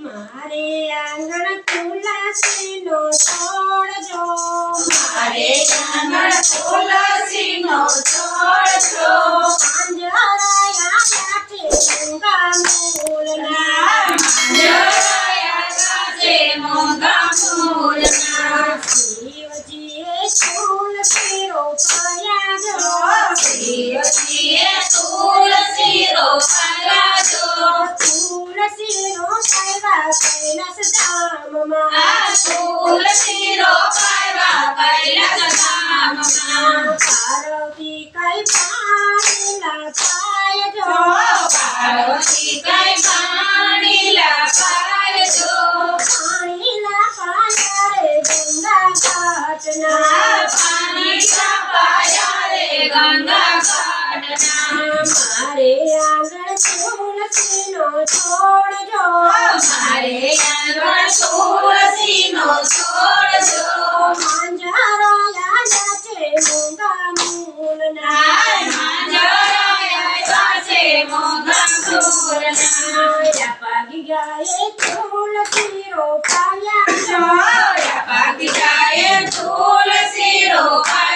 મારે આંગણ ખુલા છે નો છોડજો મારે આંગણ ખુલા છે નો છોડજો શિરો પારવા કૈલાસ ધામમાં પાર્વતી કઈ પાણીલા પાય જો પાર્વતી કઈ પાણીલા પાય જો પાણીલા પાયા રે ગંગા ઘાટના પાણીલા પાયા રે ગંગા ઘાટ મારે આંગણ તુલસીનો છોડજો. મારે આંગણ તુલસીનો છોડજો. માંજરો યાદ છે મોગા મૂલના માંજરો યાદ છે મોગા મૂલના પાગી ગાયે તુલસી રોપાયા છો પાગી ગાયે તુલસી રોપાયા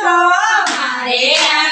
તો મારે આ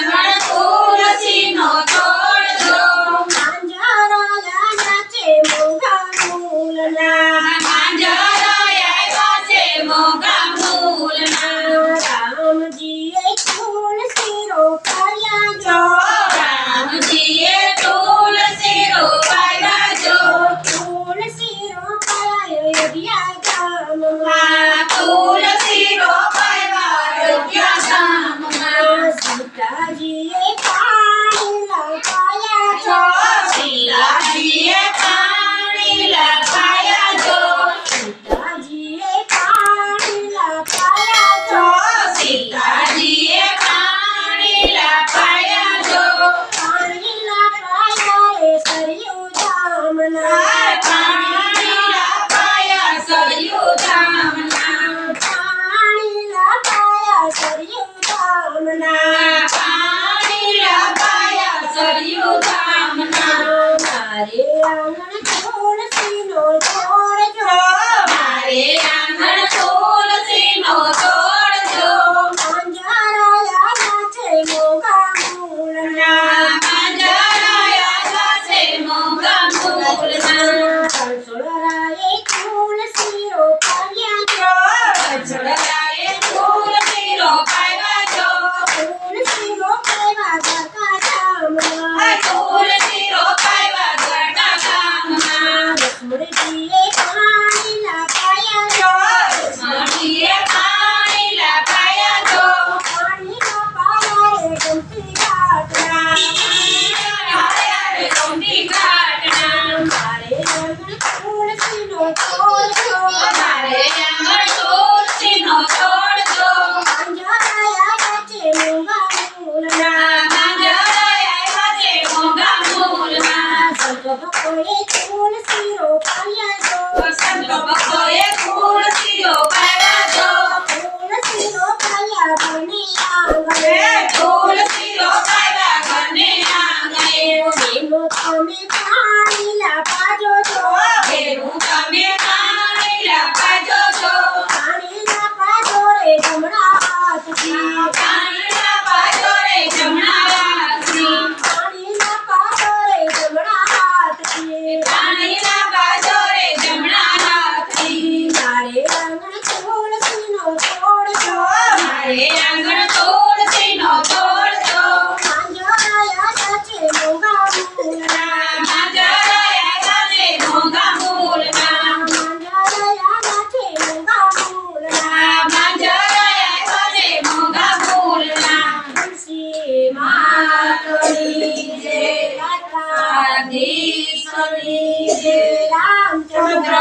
Jesus, I'm coming.